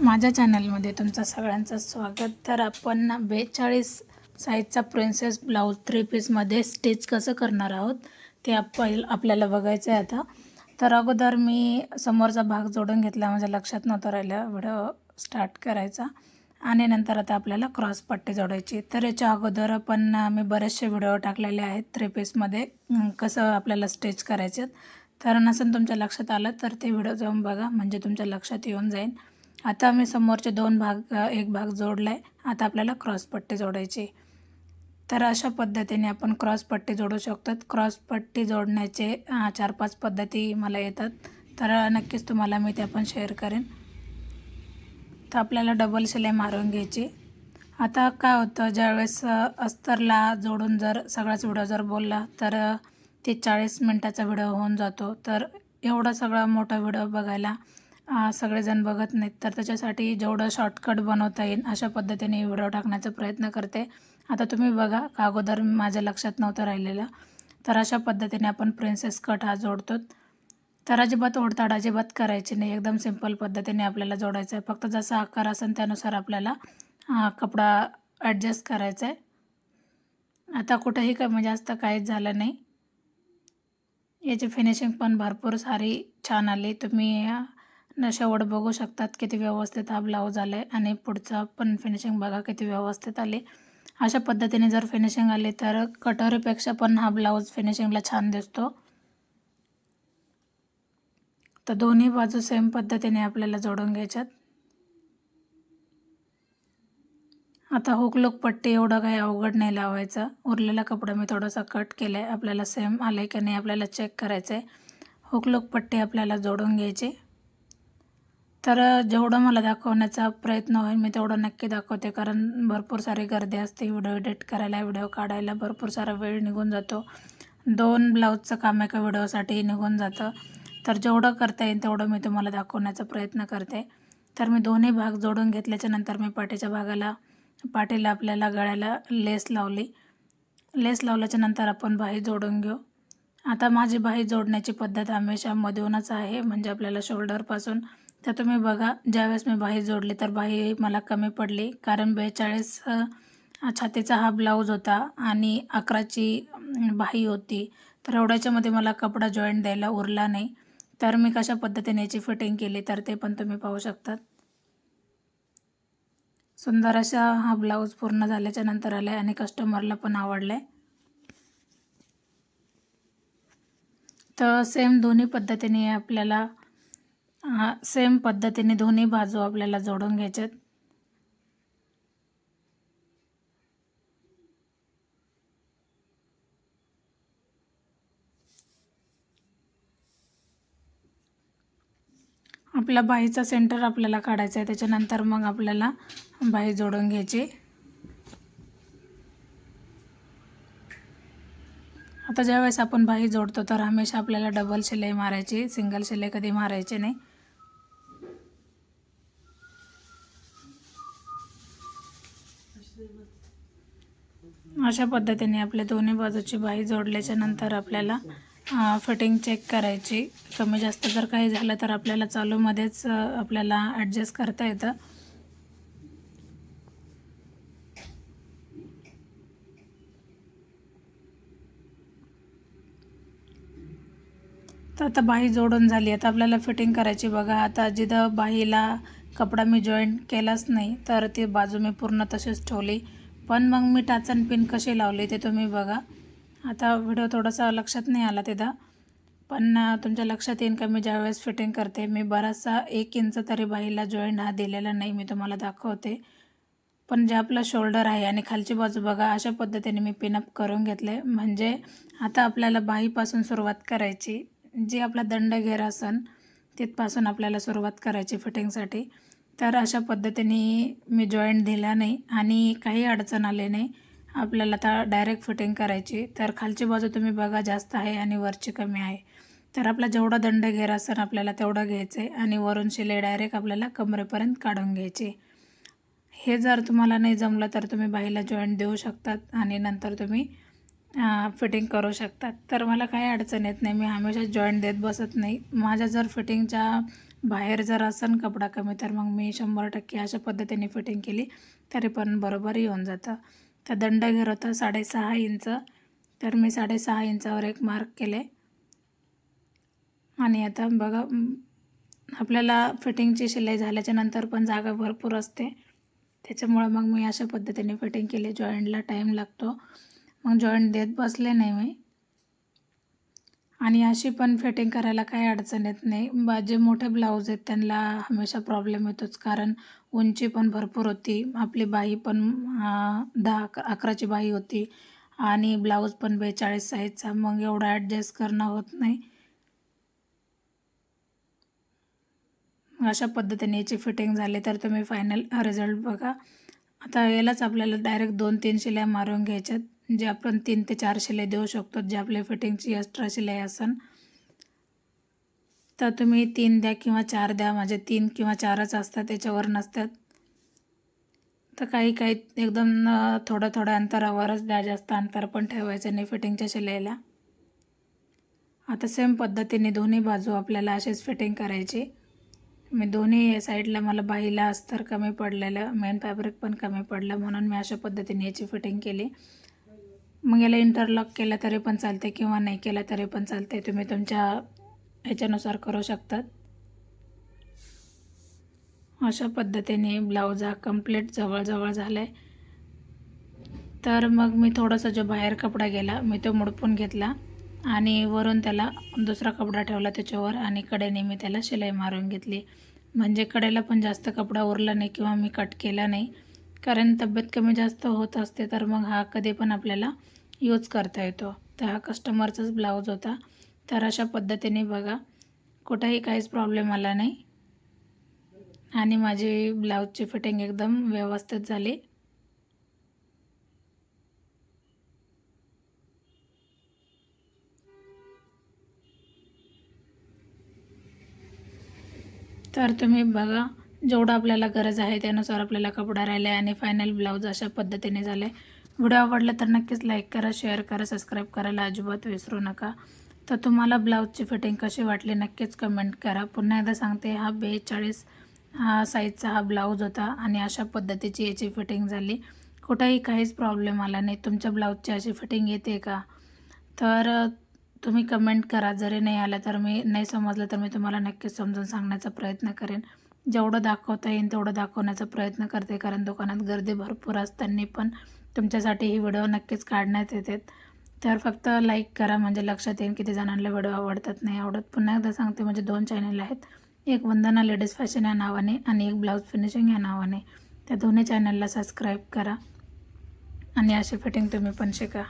माझ्या चॅनलमध्ये तुमचं सगळ्यांचं स्वागत. तर आपण ना बेचाळीस साईजचा प्रिन्सेस ब्लाऊज थ्री पीसमध्ये स्टिच कसं करणार आहोत ते आप आपल्याला बघायचं आहे आता. तर अगोदर मी समोरचा भाग जोडून घेतला माझ्या लक्षात नव्हतं राहिलं व्हिडिओ स्टार्ट करायचा. आणि नंतर आता आपल्याला क्रॉस पट्टी जोडायची. तर याच्या अगोदर पण मी बरेचसे व्हिडिओ टाकलेले आहेत थ्री पीसमध्ये कसं आपल्याला स्टिच करायचे तर नसेल तुमच्या लक्षात आलं तर ते व्हिडिओ जाऊन बघा म्हणजे तुमच्या लक्षात येऊन जाईल. आता मी समोरचे दोन भाग एक भाग जोडला आहे आता आपल्याला क्रॉस पट्टी जोडायची तर अशा पद्धतीने आपण क्रॉस पट्टी जोडू शकतो. क्रॉस पट्टी जोडण्याचे चार पाच पद्धती मला येतात. तर नक्कीच तुम्हाला मी त्या पण शेअर करेन. तर आपल्याला डबल शिलाई मारून घ्यायची. आता काय होतं ज्यावेळेस अस्तरला जोडून जर सगळाच व्हिडिओ जर बोलला तर ते चाळीस मिनटाचा व्हिडिओ होऊन जातो. तर एवढा सगळा मोठा व्हिडिओ बघायला सगळेजण बघत नाहीत. तर त्याच्यासाठी जेवढं शॉर्टकट बनवता येईल अशा पद्धतीने व्हिडिओ टाकण्याचा प्रयत्न करते. आता तुम्ही बघा का अगोदर माझ्या लक्षात नव्हतं राहिलेलं. तर अशा पद्धतीने आपण प्रिन्सेस कट हा जोडतो. तर अजिबात ओढताड अजिबात करायची नाही. एकदम सिंपल पद्धतीने आपल्याला जोडायचं आहे. फक्त जसा आकार असेल त्यानुसार आपल्याला कपडा ॲडजस्ट करायचा आहे आता कुठेही कमी म्हणजे जास्त काहीच झालं नाही. याची फिनिशिंग पण भरपूर सारी छान आली. तुम्ही न शेवट बघू शकतात किती व्यवस्थित हा ब्लाऊज आला आहे आणि पुढचा पण फिनिशिंग बघा किती व्यवस्थित आली. अशा पद्धतीने जर फिनिशिंग आली तर कटोरीपेक्षा पण हा ब्लाऊज फिनिशिंगला छान दिसतो. तर दोन्ही बाजू सेम पद्धतीने आपल्याला जोडून घ्यायच्यात. आता हुकलुक पट्टी एवढं काही अवघड नाही लावायचं. उरलेला कपडा मी थोडासा कट केला आहे आपल्याला सेम आलं आहे की नाही आपल्याला चेक करायचं आहे हुकलूक पट्टी आपल्याला जोडून घ्यायची. तर जेवढं मला दाखवण्याचा प्रयत्न होईल मी तेवढं नक्की दाखवते. कारण भरपूर सारी गर्दी असते व्हिडिओ एडिट करायला व्हिडिओ काढायला भरपूर सारा वेळ निघून जातो. दोन ब्लाऊजचं काम एका व्हिडिओसाठी निघून जातं. तर जेवढं करता येईल तेवढं मी तुम्हाला दाखवण्याचा प्रयत्न करते. तर मी दोन्ही भाग जोडून घेतल्याच्या नंतर मी पाठीच्या भागाला पाठीला आपल्याला गळ्याला लेस लावली. लेस लावल्याच्या नंतर आपण बाही जोडून घेऊ. आता माझी बाही जोडण्याची पद्धत हमेशा मधूनच आहे म्हणजे आपल्याला शोल्डरपासून तर तुम्ही बघा ज्यावेळेस मी बाही जोडली तर बाही मला कमी पडली. कारण बेचाळीस छातीचा हा ब्लाऊज होता आणि अकराची बाही होती. तर एवढ्याच्यामध्ये मला कपडा जॉईंट द्यायला उरला नाही. तर मी कशा पद्धतीने याची फिटिंग केली तर ते पण तुम्ही पाहू शकतात. सुंदर असा हा ब्लाऊज पूर्ण झाल्याच्यानंतर आला आहे आणि कस्टमरला पण आवडला आहे तर सेम दोन्ही पद्धतीने आपल्याला सेम पद्धतीने दोन्ही बाजू आपल्याला जोडून घ्यायच्यात. आपला बाईचा सेंटर आपल्याला काढायचा आहे. त्याच्यानंतर मग आपल्याला बाई जोडून घ्यायची. आता ज्यावेळेस आपण बाही जोडतो तर हमेशा आपल्याला डबल शिलाई मारायची. सिंगल शिलाई कधी मारायची नाही. अशा पद्धतीने आपल्या दोन्ही बाजूची बाही जोडल्याच्या नंतर आपल्याला फिटिंग चेक करायची. कमी जास्त जर काही झालं तर आपल्याला चालूमध्येच आपल्याला ॲडजस्ट करता येतं. तर आता बाही जोडून झाली. आता आपल्याला फिटिंग करायची. बघा आता जिथं बाहीला कपडा मी जॉईंट केलाच नाही तर ती बाजू मी पूर्ण तशीच ठेवली. पण मग मी टाचन पिन कशी लावली ते तुम्ही बघा. आता व्हिडिओ थोडासा लक्षात नाही आला तिथं. पण तुमच्या लक्षात येईन का मी ज्यावेळेस फिटिंग करते मी बराचसा एक इंच तरी बाईला जॉईंट हा दिलेला नाही मी तुम्हाला दाखवते. पण जे आपलं शोल्डर आहे आणि खालची बाजू बघा अशा पद्धतीने मी पिनअप करून घेतले. म्हणजे आता आपल्याला बाहीपासून सुरुवात करायची. जी आपला दंड घेर असन तिथपासून आपल्याला सुरुवात करायची फिटिंगसाठी. तर अशा पद्धतीने मी जॉईंट दिला नाही आणि काही अडचण आली नाही. आपल्याला आता डायरेक्ट फिटिंग करायची. तर खालची बाजू तुम्ही बघा जास्त आहे आणि वरची कमी आहे. तर आपला जेवढा दंड घेर असेल आपल्याला तेवढं घ्यायचं आहे आणि वरून शिलाई डायरेक्ट आपल्याला कमरेपर्यंत काढून घ्यायची. हे जर तुम्हाला नाही जमलं तर तुम्ही बाईला जॉईंट देऊ शकतात आणि नंतर तुम्ही फिटिंग करू शकतात. तर मला काही अडचण येत नाही. मी हमेशा जॉईंट देत बसत नाही. माझ्या जर फिटिंगच्या बाहेर जर असेल कपडा कमी तर मग मी शंभर टक्के अशा पद्धतीने फिटिंग केली तरी पण बरोबर येऊन जातं. तर दंड घेर होता साडेसहा इंच तर मी साडेसहा इंचावर एक मार्क केले. आणि आता बघा आपल्याला फिटिंगची शिलाई झाल्याच्यानंतर पण जागा भरपूर असते. त्याच्यामुळं मग मी अशा पद्धतीने फिटिंग केली. जॉईंटला टाईम लागतो. मग जॉईंट देत बसले नाही मी. आणि अशी पण फिटिंग करायला काही अडचण येत नाही. बा जे मोठे ब्लाऊज आहेत त्यांना हमेशा प्रॉब्लेम येतोच. कारण उंची पण भरपूर होती. आपली बाही पण दहा अक अकराची बाही होती. आणि ब्लाऊज पण बेचाळीस साईजचा मग एवढा ॲडजस्ट करणं होत नाही. अशा पद्धतीने याची फिटिंग झाली. तर तुम्ही फायनल रिझल्ट बघा. आता यालाच आपल्याला डायरेक्ट दोन तीन शिल्या मारून घ्यायच्यात. जे आपण तीन ते चार शिलाई देऊ शकतो जे आपल्या फिटिंगची एक्स्ट्रा शिलाई असन. तर तुम्ही तीन द्या किंवा चार द्या माझे तीन किंवा चारच असतात त्याच्यावर नसतात. तर काही काही एकदम थोडं थोड्या थोड्या अंतरावरच द्या जास्त अंतर पण ठेवायचं नाही फिटिंगच्या शिलाईला. आता सेम पद्धतीने दोन्ही बाजू आपल्याला अशीच फिटिंग करायची. मी दोन्ही साईडला मला बाईला अस्तर कमी पडलेलं मेन फॅब्रिक पण कमी पडलं म्हणून मी अशा पद्धतीने याची फिटिंग केली. मग याला इंटरलॉक केलं तरी पण चालते किंवा नाही केलं तरी पण चालते तुम्ही तुमच्या ह्याच्यानुसार करू शकतात. अशा पद्धतीने ब्लाऊज हा कंप्लीट जवळजवळ झाला आहे तर मग मी थोडासा जो बाहेर कपडा गेला मी तो मुडपून घेतला आणि वरून त्याला दुसरा कपडा ठेवला त्याच्यावर आणि कडेने मी त्याला शिलाई मारून घेतली. म्हणजे कडेला पण जास्त कपडा उरला नाही किंवा मी कट केला नाही. कारण तब्येत कमी जास्त होत असते तर मग हा कधी पण आपल्याला यूज करता येतो. तर हा कस्टमरचाच ब्लाऊज होता. तर अशा पद्धतीने बघा कुठंही काहीच प्रॉब्लेम आला नाही. आणि माझी ब्लाऊजची फिटिंग एकदम व्यवस्थित झाली. तर तुम्ही बघा जेवढं आपल्याला गरज आहे त्यानुसार आपल्याला कपडा राहिला आहे आणि फायनल ब्लाऊज अशा पद्धतीने झाले व्हिडिओ आवडला तर नक्कीच लाईक करा शेअर करा सबस्क्राईब करायला अजिबात विसरू नका. तर तुम्हाला ब्लाऊजची फिटिंग कशी वाटली नक्कीच कमेंट करा. पुन्हा एकदा सांगते हा बेचाळीस हा साईजचा हा ब्लाऊज होता आणि अशा पद्धतीची याची फिटिंग झाली. कुठेही काहीच प्रॉब्लेम आला नाही. तुमच्या ब्लाऊजची अशी फिटिंग येते का? तर तुम्ही कमेंट करा. जरी नाही आलं तर मी नाही समजलं तर मी तुम्हाला नक्कीच समजून सांगण्याचा प्रयत्न करेन. जेवढं दाखवता येईल तेवढं दाखवण्याचा प्रयत्न करते. कारण दुकानात गर्दी भरपूर असताना पण तुमच्यासाठी ही व्हिडिओ नक्कीच काढण्यात येतात तर फक्त लाईक करा. म्हणजे लक्षात येईल किती जणांना व्हिडिओ आवडतात नाही आवडत. पुन्हा एकदा सांगते म्हणजे दोन चॅनल आहेत. एक वंदना लेडीज फॅशन या नावाने आणि एक ब्लाऊज फिनिशिंग या नावाने. त्या दोन्ही चॅनलला सबस्क्राईब करा. आणि अशी फिटिंग तुम्ही पण शिका.